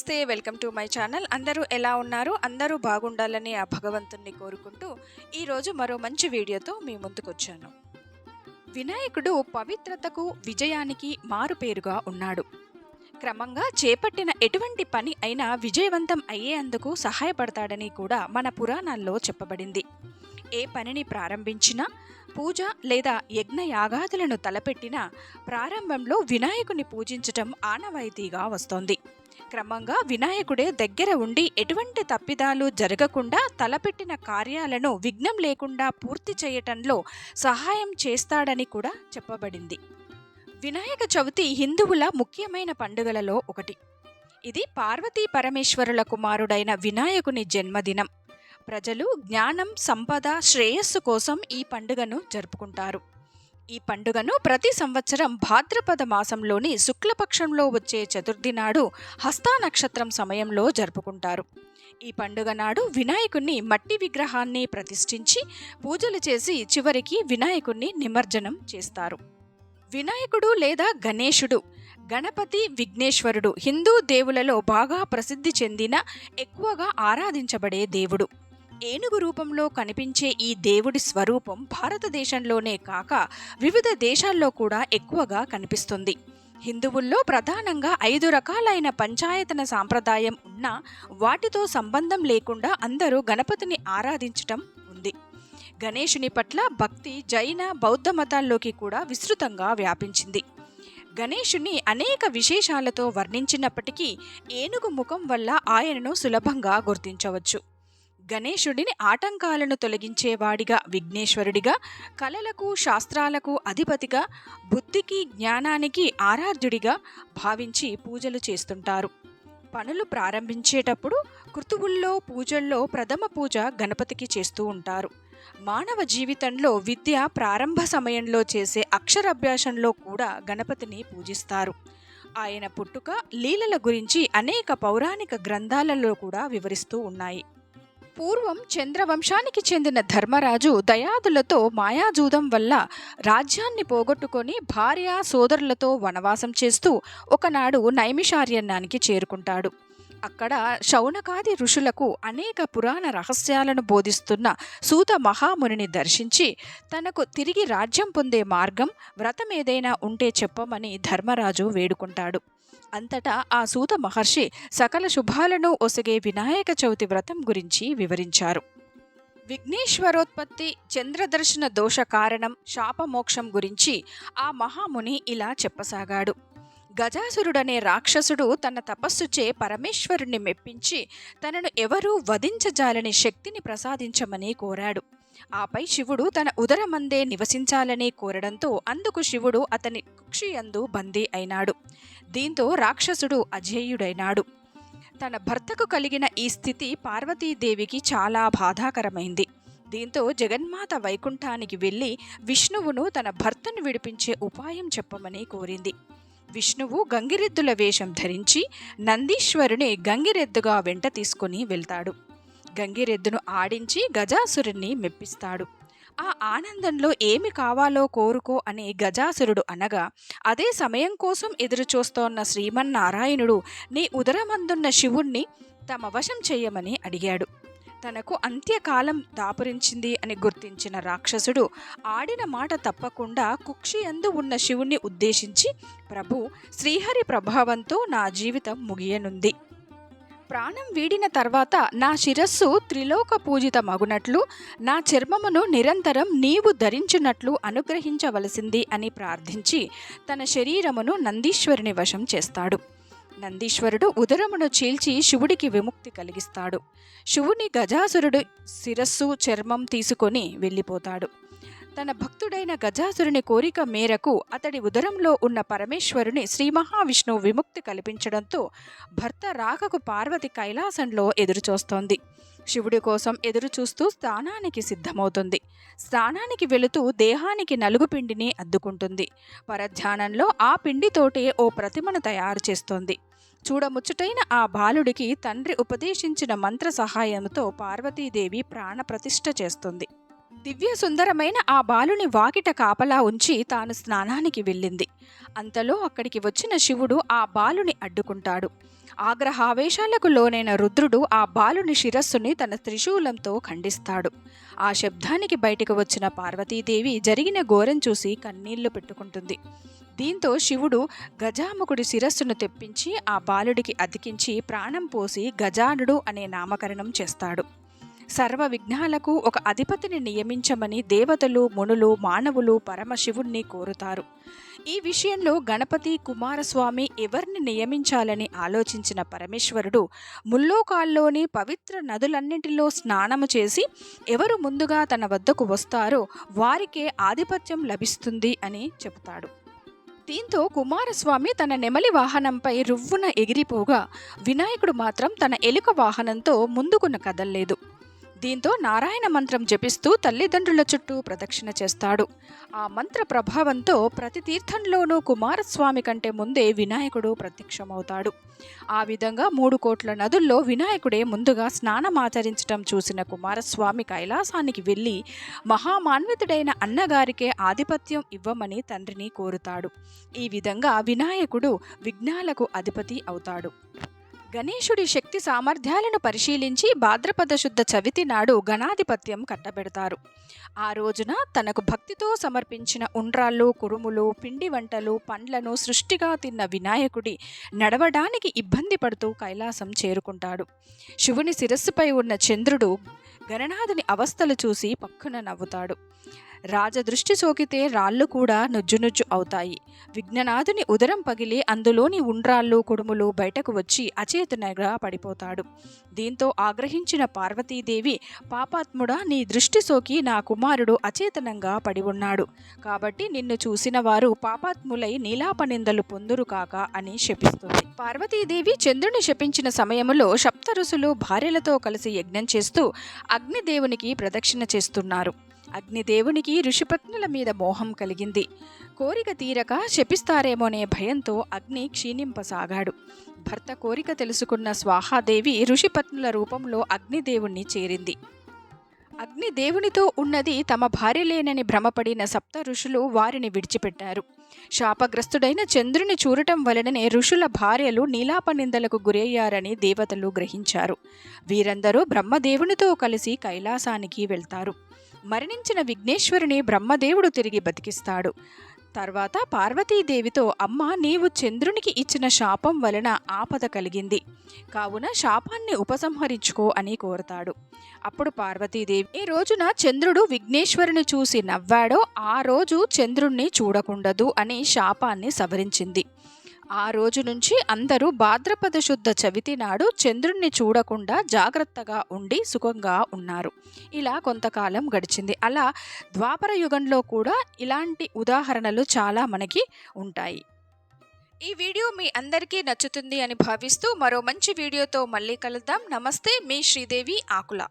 నమస్తే welcome to my channel. అందరూ ఎలా ఉన్నారు? అందరూ బాగుండాలని ఆ భగవంతుణ్ణి కోరుకుంటూ ఈరోజు మరో మంచి వీడియోతో మీ ముందుకొచ్చాను. వినాయకుడు పవిత్రతకు విజయానికి మారుపేరుగా ఉన్నాడు. క్రమంగా చేపట్టిన ఎటువంటి పని అయినా విజయవంతం అయ్యేందుకు సహాయపడతాడని కూడా మన పురాణాల్లో చెప్పబడింది. ఏ పనిని ప్రారంభించినా పూజ లేదా యజ్ఞ యాగాదులను తలపెట్టినా ప్రారంభంలో వినాయకుని పూజించటం ఆనవాయితీగా వస్తోంది. క్రమంగా వినాయకుడే దగ్గర ఉండి ఎటువంటి తప్పిదాలు జరగకుండా తలపెట్టిన కార్యాలను విఘ్నం లేకుండా పూర్తి చేయటంలో సహాయం చేస్తాడని కూడా చెప్పబడింది. వినాయక చవితి హిందువుల ముఖ్యమైన పండుగలలో ఒకటి. ఇది పార్వతీ పరమేశ్వరుల కుమారుడైన వినాయకుని జన్మదినం. ప్రజలు జ్ఞానం సంపద శ్రేయస్సు కోసం ఈ పండుగను జరుపుకుంటారు. ఈ పండుగను ప్రతి సంవత్సరం భాద్రపద మాసంలోని శుక్లపక్షంలో వచ్చే చతుర్థి నాడు హస్తా నక్షత్రం సమయంలో జరుపుకుంటారు. ఈ పండుగ నాడు వినాయకుణ్ణి మట్టి విగ్రహాన్ని ప్రతిష్ఠించి పూజలు చేసి చివరికి వినాయకుణ్ణి నిమజ్జనం చేస్తారు. వినాయకుడు లేదా గణేశుడు గణపతి విఘ్నేశ్వరుడు హిందూ దేవులలో బాగా ప్రసిద్ధి చెందిన ఎక్కువగా ఆరాధించబడే దేవుడు. ఏనుగు రూపంలో కనిపించే ఈ దేవుడి స్వరూపం భారతదేశంలోనే కాక వివిధ దేశాల్లో కూడా ఎక్కువగా కనిపిస్తుంది. హిందువుల్లో ప్రధానంగా ఐదు రకాలైన పంచాయతన సాంప్రదాయం ఉన్నా వాటితో సంబంధం లేకుండా అందరూ గణపతిని ఆరాధించటం ఉంది. గణేషుని పట్ల భక్తి జైన బౌద్ధ మతాల్లోకి కూడా విస్తృతంగా వ్యాపించింది. గణేషుని అనేక విశేషాలతో వర్ణించినప్పటికీ ఏనుగు ముఖం వల్ల ఆయనను సులభంగా గుర్తించవచ్చు. గణేశుడిని ఆటంకాలను తొలగించేవాడిగా విఘ్నేశ్వరుడిగా కళలకు శాస్త్రాలకు అధిపతిగా బుద్ధికి జ్ఞానానికి ఆరాధ్యుడిగా భావించి పూజలు చేస్తుంటారు. పనులు ప్రారంభించేటప్పుడు కృతువుల్లో పూజల్లో ప్రథమ పూజ గణపతికి చేస్తూ ఉంటారు. మానవ జీవితంలో విద్య ప్రారంభ సమయంలో చేసే అక్షరాభ్యాసంలో కూడా గణపతిని పూజిస్తారు. ఆయన పుట్టుక లీలల గురించి అనేక పౌరాణిక గ్రంథాలలో కూడా వివరిస్తూ ఉన్నాయి. పూర్వం చంద్రవంశానికి చెందిన ధర్మరాజు దయాదులతో మాయాజూదం వల్ల రాజ్యాన్ని పోగొట్టుకొని భార్య సోదరులతో వనవాసం చేస్తూ ఒకనాడు నైమిషారణ్యానికి చేరుకుంటాడు. అక్కడ శౌనకాది ఋషులకు అనేక పురాణ రహస్యాలను బోధిస్తున్న సూత మహామునిని దర్శించి తనకు తిరిగి రాజ్యం పొందే మార్గం వ్రతం ఏదైనా ఉంటే చెప్పమని ధర్మరాజు వేడుకుంటాడు. అంతటా ఆ సూత మహర్షి సకల శుభాలను ఒసగే వినాయక చవితి వ్రతం గురించి వివరించారు. విఘ్నేశ్వరోత్పత్తి చంద్రదర్శన దోష కారణం శాపమోక్షం గురించి ఆ మహాముని ఇలా చెప్పసాగాడు. గజాసురుడనే రాక్షసుడు తన తపస్సుచే పరమేశ్వరుణ్ణి మెప్పించి తనను ఎవరూ వధించజాలని శక్తిని ప్రసాదించమని కోరాడు. ఆపై శివుడు తన ఉదరమందే నివసించాలని కోరడంతో అందుకు శివుడు అతని కుక్షియందు బందీ అయినాడు. దీంతో రాక్షసుడు అజేయుడైనాడు. తన భర్తకు కలిగిన ఈ స్థితి పార్వతీదేవికి చాలా బాధాకరమైంది. దీంతో జగన్మాత వైకుంఠానికి వెళ్ళి విష్ణువును తన భర్తను విడిపించే ఉపాయం చెప్పమని కోరింది. విష్ణువు గంగిరెద్దుల వేషం ధరించి నందీశ్వరుని గంగిరెద్దుగా వెంట తీసుకుని వెళ్తాడు. గంగిరెద్దును ఆడించి గజాసురుణ్ణి మెప్పిస్తాడు. ఆ ఆనందంలో ఏమి కావాలో కోరుకో అనే గజాసురుడు అనగా అదే సమయం కోసం ఎదురుచూస్తోన్న శ్రీమన్నారాయణుడు నీ ఉదరమందున్న శివుణ్ణి తమ వశం చేయమని అడిగాడు. తనకు అంత్యకాలం దాపురించింది అని గుర్తించిన రాక్షసుడు ఆడిన మాట తప్పకుండా కుక్షి అందు ఉన్న శివుణ్ణి ఉద్దేశించి ప్రభు శ్రీహరి ప్రభావంతో నా జీవితం ముగియనుంది. ప్రాణం వీడిన తర్వాత నా శిరస్సు త్రిలోక పూజిత మగునట్లు నా చర్మమును నిరంతరం నీవు ధరించినట్లు అనుగ్రహించవలసింది అని ప్రార్థించి తన శరీరమును నందీశ్వరుని వశం చేస్తాడు. నందీశ్వరుడు ఉదరమును చీల్చి శివుడికి విముక్తి కలిగిస్తాడు. శివుని గజాసురుడు శిరస్సు చర్మం తీసుకొని వెళ్ళిపోతాడు. తన భక్తుడైన గజాసురుని కోరిక మేరకు అతడి ఉదరంలో ఉన్న పరమేశ్వరుని శ్రీ మహావిష్ణువు విముక్తి కల్పించడంతో భర్త రాకకు పార్వతి కైలాసంలో ఎదురుచూస్తోంది. శివుడి కోసం ఎదురుచూస్తూ స్నానానికి సిద్ధమవుతుంది. స్నానానికి వెళుతూ దేహానికి నలుగు పిండిని అద్దుకుంటుంది. పరధ్యానంలో ఆ పిండితోటే ఓ ప్రతిమను తయారు చేస్తోంది. చూడముచ్చుటైన ఆ బాలుడికి తండ్రి ఉపదేశించిన మంత్ర సహాయంతో పార్వతీదేవి ప్రాణప్రతిష్ఠ చేస్తుంది. దివ్య సుందరమైన ఆ బాలుని వాకిట కాపలా ఉంచి తాను స్నానానికి వెళ్ళింది. అంతలో అక్కడికి వచ్చిన శివుడు ఆ బాలుని అడ్డుకుంటాడు. ఆగ్రహావేశాలకు లోనైన రుద్రుడు ఆ బాలుని శిరస్సుని తన త్రిశూలంతో ఖండిస్తాడు. ఆ శబ్దానికి బయటకు వచ్చిన పార్వతీదేవి జరిగిన ఘోరం చూసి కన్నీళ్ళు పెట్టుకుంటుంది. దీంతో శివుడు గజాముకుడి శిరస్సును తెప్పించి ఆ బాలుడికి అతికించి ప్రాణం పోసి గజానుడు అనే నామకరణం చేస్తాడు. సర్వ విఘ్నాలకు ఒక అధిపతిని నియమించమని దేవతలు మునులు మానవులు పరమశివుణ్ణి కోరుతారు. ఈ విషయంలో గణపతి కుమారస్వామి ఎవరిని నియమించాలని ఆలోచించిన పరమేశ్వరుడు ముల్లోకాల్లోని పవిత్ర నదులన్నింటిలో స్నానము చేసి ఎవరు ముందుగా తన వద్దకు వస్తారో వారికే ఆధిపత్యం లభిస్తుంది అని చెబుతాడు. దీంతో కుమారస్వామి తన నెమలి వాహనంపై రువ్వున ఎగిరిపోగా వినాయకుడు మాత్రం తన ఎలుక వాహనంతో ముందుకున్న కదల్లేదు. దీంతో నారాయణ మంత్రం జపిస్తూ తల్లిదండ్రుల చుట్టూ ప్రదక్షిణ చేస్తాడు. ఆ మంత్ర ప్రభావంతో ప్రతి తీర్థంలోనూ కుమారస్వామి కంటే ముందే వినాయకుడు ప్రత్యక్షమవుతాడు. ఆ విధంగా మూడు కోట్ల నదుల్లో వినాయకుడే ముందుగా స్నానమాచరించటం చూసిన కుమారస్వామి కైలాసానికి వెళ్ళి మహామాన్వితుడైన అన్నగారికే ఆధిపత్యం ఇవ్వమని తండ్రిని కోరుతాడు. ఈ విధంగా వినాయకుడు విఘ్నాలకు అధిపతి అవుతాడు. గణేశుడి శక్తి సామర్థ్యాలను పరిశీలించి భాద్రపద శుద్ధ చవితి నాడు గణాధిపత్యం కట్టబెడతారు. ఆ రోజున తనకు భక్తితో సమర్పించిన ఉండ్రాళ్ళు కురుములు పిండి వంటలు పండ్లను సృష్టిగా తిన్న వినాయకుడి నడవడానికి ఇబ్బంది పడుతూ కైలాసం చేరుకుంటాడు. శివుని శిరస్సుపై ఉన్న చంద్రుడు గణనాథుని అవస్థలు చూసి పక్కున నవ్వుతాడు. రాజదృష్టి సోకితే రాళ్ళు కూడా నుజ్జునుజ్జు అవుతాయి. విఘ్ననాథుని ఉదరం పగిలి అందులోని ఉండ్రాళ్ళు కుడుములు బయటకు వచ్చి అచేతనగా పడిపోతాడు. దీంతో ఆగ్రహించిన పార్వతీదేవి పాపాత్ముడా నీ దృష్టి సోకి నా కుమారుడు అచేతనంగా పడి ఉన్నాడు. కాబట్టి నిన్ను చూసిన వారు పాపాత్ములై నీలాపనిందలు పొందురు కాక అని శపిస్తుంది. పార్వతీదేవి చంద్రుని శపించిన సమయములో సప్తరుసులు భార్యలతో కలిసి యజ్ఞం చేస్తూ అగ్నిదేవునికి ప్రదక్షిణ చేస్తున్నారు. అగ్నిదేవునికి ఋషిపత్నుల మీద మోహం కలిగింది. కోరిక తీరక శపిస్తారేమోనే భయంతో అగ్ని క్షీణింపసాగాడు. భర్త కోరిక తెలుసుకున్న స్వాహాదేవి ఋషిపత్నుల రూపంలో అగ్నిదేవుణ్ణి చేరింది. అగ్నిదేవునితో ఉన్నది తమ భార్యలేనని భ్రమపడిన సప్త ఋషులు వారిని విడిచిపెట్టారు. శాపగ్రస్తుడైన చంద్రుని చూడటం వలననే ఋషుల భార్యలు నీలాపనిందలకు గురయ్యారని దేవతలు గ్రహించారు. వీరందరూ బ్రహ్మదేవునితో కలిసి కైలాసానికి వెళ్తారు. మరణించిన విఘ్నేశ్వరుని బ్రహ్మదేవుడు తిరిగి బతికిస్తాడు. తర్వాత పార్వతీదేవితో అమ్మ నీవు చంద్రునికి ఇచ్చిన శాపం వలన ఆపద కలిగింది. కావున శాపాన్ని ఉపసంహరించుకో అని కోరతాడు. అప్పుడు పార్వతీదేవి ఈ రోజున చంద్రుడు విఘ్నేశ్వరుని చూసి నవ్వాడో ఆ రోజు చంద్రుణ్ణి చూడకుండదు అని శాపాన్ని సవరించింది. ఆ రోజు నుంచి అందరూ భాద్రపద శుద్ధ చవితి నాడు చంద్రుణ్ణి చూడకుండా జాగ్రత్తగా ఉండి సుఖంగా ఉన్నారు. ఇలా కొంతకాలం గడిచింది. అలా ద్వాపర యుగంలో కూడా ఇలాంటి ఉదాహరణలు చాలా మనకి ఉంటాయి. ఈ వీడియో మీ అందరికీ నచ్చుతుంది అని భావిస్తూ మరో మంచి వీడియోతో మళ్ళీ కలుద్దాం. నమస్తే మీ శ్రీదేవి ఆకుల.